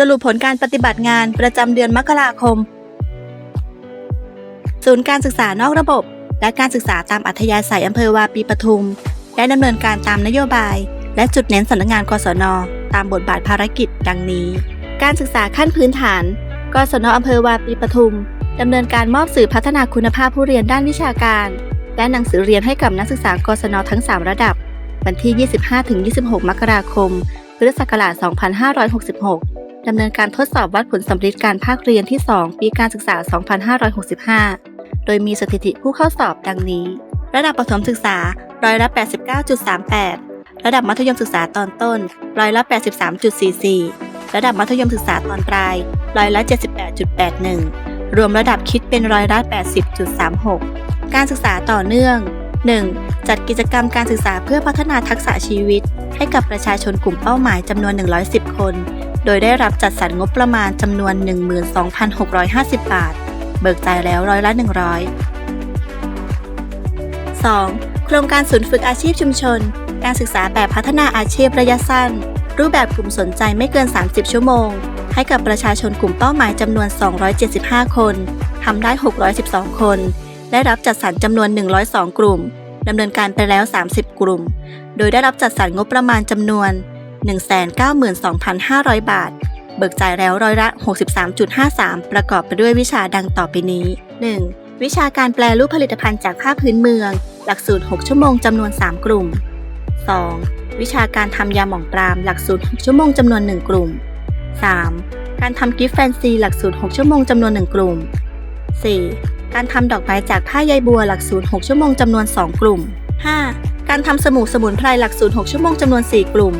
สรุปผลการปฏิบัติงานประจำเดือนมกราคม ศูนย์การศึกษานอกระบบ และการศึกษาตามอัธยาศัยอำเภอวาปีปทุม ได้ดำเนินการตามนโยบาย และจุดเน้นสำนักงานกศน ตามบทบาทภารกิจ ดังนี้ การศึกษาขั้นพื้นฐาน กศนอำเภอวาปีปทุมดำเนินการมอบสื่อพัฒนาคุณภาพผู้เรียนด้านวิชาการ และหนังสือเรียนให้กับนักศึกษากศนทั้ง 3 ระดับ วันที่ 25-26 มกราคม พุทธศักราช 2566 ดำเนินการทดสอบวัดผลสำเร็จการภาคเรียนที่ 2 ปีการศึกษา 2565 โดยมีสถิติผู้เข้าสอบดังนี้ ระดับประถมศึกษาร้อยละ 89.38 ระดับมัธยมศึกษาตอนต้นร้อยละ 83.44 ระดับมัธยมศึกษาตอนปลายร้อยละ 78.81 รวมระดับคิดเป็นร้อยละ 80.36 การศึกษาต่อเนื่อง 1. จัดกิจกรรมการศึกษาเพื่อพัฒนาทักษะชีวิต ให้กับประชาชนกลุ่มเป้าหมายจำนวน 110 คน โดยได้รับจัดสรรงบประมาณจำนวน 12,650 บาท เบิกจ่ายแล้วร้อยละ 100 2. โครงการศูนย์ฝึกอาชีพชุมชน การศึกษาแบบพัฒนาอาชีพระยะสั้น รูปแบบกลุ่มสนใจไม่เกิน 30 ชั่วโมง ให้กับประชาชนกลุ่มเป้าหมายจำนวน 275 คนทำได้ 612 คน ได้รับจัดสรรจำนวน 102 กลุ่มดำเนินการไปแล้ว 30 กลุ่ม โดยได้รับจัดสรรงบประมาณจำนวน 192,500 บาท เบิกจ่ายแล้วร้อยละ 63.53 ประกอบไปด้วยวิชาดังต่อไปนี้ 1. วิชาการแปลรูปผลิตภัณฑ์จากผ้าพื้นเมือง หลักสูตร 6 ชั่วโมงจำนวน 3 กลุ่ม 2. วิชาการทำยาหม่องปรามหลักสูตร 6 ชั่วโมงจำนวน 1 กลุ่ม 3. การทำกิฟต์แฟนซีหลักสูตร 6 ชั่วโมงจำนวน 1 กลุ่ม 4. การทำดอกไม้จากผ้าใยบัวหลักสูตร 6 ชั่วโมงจำนวน 2 กลุ่ม 5. การทำสมู่สมุนไพรหลักสูตร 6 ชั่วโมงจำนวน 4 กลุ่ม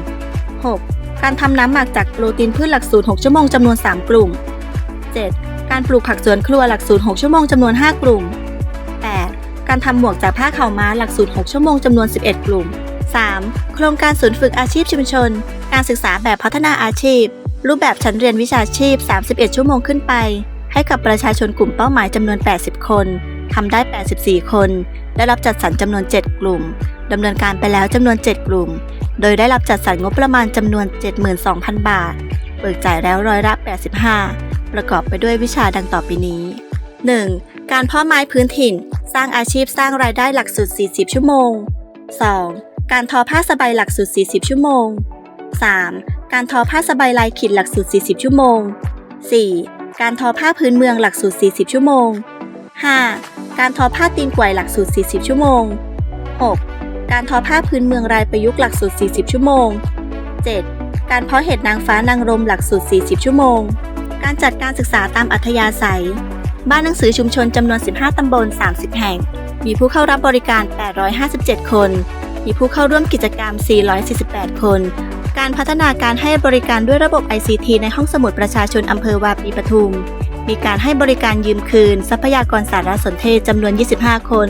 6. การทำน้ำหมักจากโปรตีนพืชหลักสูตร 6 ชั่วโมงจำนวน 3 กลุ่ม 7. การปลูกผักสวนครัวหลักสูตร 6 ชั่วโมงจำนวน 5 กลุ่ม 8. การทำหมวกจากผ้าเข่าม้าหลักสูตร 6 ชั่วโมงจำนวน 11 กลุ่ม 3. โครงการศูนย์ฝึกอาชีพชุมชน การศึกษาแบบพัฒนาอาชีพ รูปแบบชั้นเรียนวิชาชีพ 31 ชั่วโมงขึ้นไป ให้กับประชาชนกลุ่มเป้าหมายจำนวน 80 คนทำได้ 84 คน ได้รับจัดสรรจำนวน 7 กลุ่มดำเนินการไปแล้วจำนวน 7 กลุ่ม โดยได้รับจัดสรรงบประมาณจำนวน 72,000 บาท เบิกจ่ายแล้วร้อยละ 85 ประกอบไปด้วยวิชาดังต่อไปนี้ 1. การเพาะไม้พื้นถิ่น สร้างอาชีพสร้างรายได้หลักสูตร 40 ชั่วโมง 2. การทอผ้าสบายหลักสูตร 40 ชั่วโมง 3. การทอผ้าสบายลายขีดหลักสูตร 40 ชั่วโมง 4. การทอผ้าพื้นเมืองหลักสูตร 40 ชั่วโมง 5. การทอผ้าตีนกวยหลักสูตร 40 ชั่วโมง 6. การทอผ้าพื้นเมืองรายประยุกต์หลักสูตร 40 ชั่วโมง 7. การเพาะเห็ดนางฟ้านางรมหลักสูตร 40 ชั่วโมง การจัดการศึกษาตามอัธยาศัย บ้านหนังสือชุมชนจำนวน 15 ตำบล 30 แห่ง มีผู้เข้ารับบริการ 857 คน มีผู้เข้าร่วมกิจกรรม 448 คน การพัฒนาการให้บริการด้วยระบบ ICT ในห้องสมุดประชาชนอำเภอวาปีปทุม มีการให้บริการยืมคืน ทรัพยากรสารสนเทศจำนวน 25 คน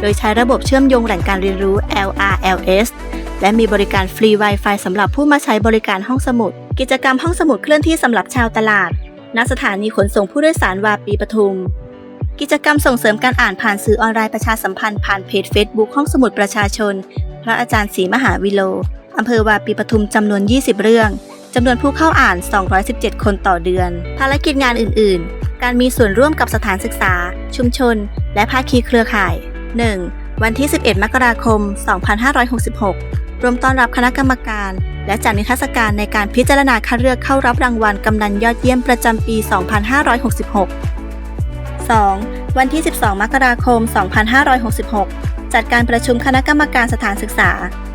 โดยใช้ระบบเชื่อมโยงแหล่งการเรียนรู้ LRLS และมีบริการฟรี Wi-Fi สำหรับผู้มาใช้บริการห้องสมุด กิจกรรมห้องสมุดเคลื่อนที่สำหรับชาวตลาด ณ สถานีขนส่งผู้โดยสารวาปีปทุม กิจกรรมส่งเสริมการอ่านผ่านสื่อออนไลน์ประชาสัมพันธ์ผ่านเพจ Facebook ห้องสมุดประชาชน พระอาจารย์ศรีมหาวิโลอำเภอวาปีปทุมจำนวน 20 เรื่องจำนวนผู้เข้าอ่าน 217 คนต่อเดือน ภารกิจงานอื่น ๆ การมีส่วนร่วมกับสถานศึกษา ชุมชน และภาคีเครือข่าย 1. วันที่ 11 มกราคม 2566 รวมต้อนรับคณะกรรมการ และจัดนิทรรศการในการพิจารณาคัดเลือกเข้ารับรางวัลกำนันยอดเยี่ยมประจำปี 2566 2. วันที่ 12 มกราคม 2566 จัดการประชุมคณะกรรมการสถานศึกษา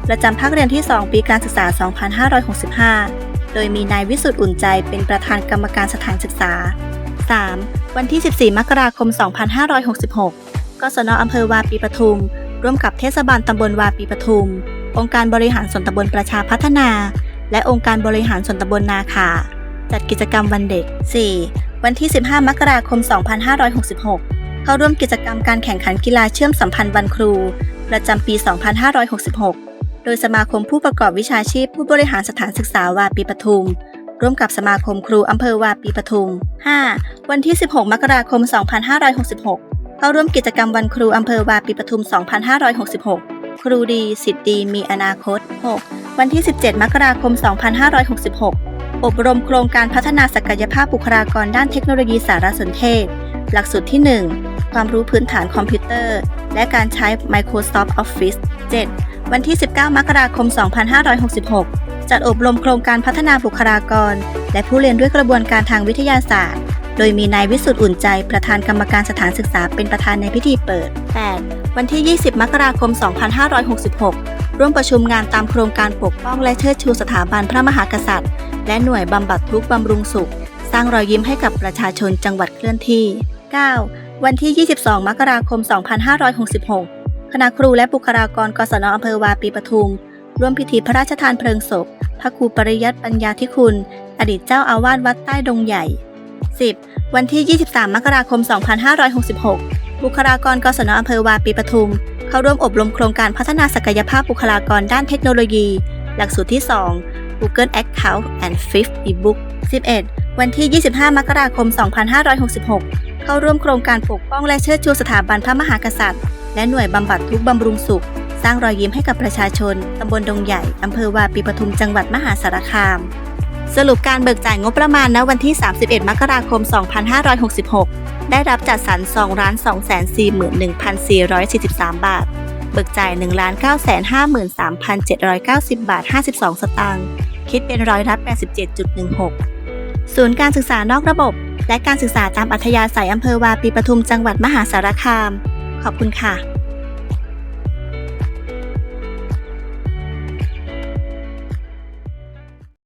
ประจำภาคเรียนที่ 2 ปีการศึกษา 2565 โดยมีนายวิสุทธ์อุ่นใจเป็นประธานกรรมการสถานศึกษา 3. วันที่ 14 มกราคม 2566 กศนอำเภอวาปีปทุม ร่วมกับเทศบาลตำบลวาปีปทุม องค์การบริหารส่วนตำบลประชาพัฒนา และองค์การบริหารส่วนตำบลนาคาจัดกิจกรรมวันเด็ก 4. วันที่ 15 มกราคม 2566 เข้าร่วมกิจกรรมการแข่งขันกีฬาเชื่อมสัมพันธ์วันครู ประจำปี 2566 โดยสมาคมผู้ประกอบวิชาชีพผู้บริหารสถานศึกษาวาปีปทุมร่วมกับสมาคมครูอำเภอวาปีปทุม 5. วันที่ 16 มกราคม 2566 เข้าร่วมกิจกรรมวันครูอำเภอวาปีปทุม 2566 ครูดี สิทธิ์ดีมีอนาคต 6. วันที่ 17 มกราคม 2566 อบรมโครงการพัฒนาศักยภาพบุคลากรด้านเทคโนโลยีสารสนเทศ หลักสูตรที่ 1 ความรู้พื้นฐานคอมพิวเตอร์ และการใช้ Microsoft Office 7 วันที่ 19 มกราคม 2566 จัดอบรมโครงการพัฒนาบุคลากร และผู้เรียนด้วยกระบวนการทางวิทยาศาสตร์ โดยมีนายวิสุทธ์อุ่นใจประธานกรรมการสถานศึกษาเป็นประธานในพิธีเปิด 8. วันที่ 20 มกราคม 2566 ร่วมประชุมงานตามโครงการปกป้องและเชิดชูสถาบันพระมหากษัตริย์ และหน่วยบำบัดทุกข์บำรุงสุข สร้างรอยยิ้มให้กับประชาชนจังหวัดเคลื่อนที่ 9. วันที่ 22 มกราคม 2566 คณะครูและบุคลากรกศนอำเภอวาปีปทุม ร่วมพิธีพระราชทานเพลิงศพ พระครูปริยัติปัญญาธิคุณ อดีตเจ้าอาวาสวัดใต้ดงใหญ่ 10. วันที่ 23 มกราคม 2566 บุคลากรกศนอำเภอวาปีปทุม เข้าร่วมอบรมโครงการพัฒนาศักยภาพบุคลากรด้านเทคโนโลยี หลักสูตรที่ 2 Google Account and Fifth eBook 11. วันที่ 25 มกราคม 2566 เข้าร่วมโครงการปกป้องและเชิดชูสถาบันพระมหากษัตริย์ และหน่วยบำบัดทุกบำรุงสุข สร้างรอยยิ้มให้กับประชาชน ตำบลดงใหญ่ อำเภอวาปีปทุม จังหวัดมหาสารคาม สรุปการเบิกจ่ายงบประมาณณวันที่ 31 มกราคม 2566 ได้รับจัดสรร2,241,443 บาท เบิกจ่าย1,953,790 บาท 52 สตางค์ คิดเป็นร้อยละ87.16 ศูนย์การศึกษานอกระบบ และการศึกษาตามอัธยาศัยอำเภอวาปีปทุมจังหวัดมหาสารคาม ขอบคุณค่ะ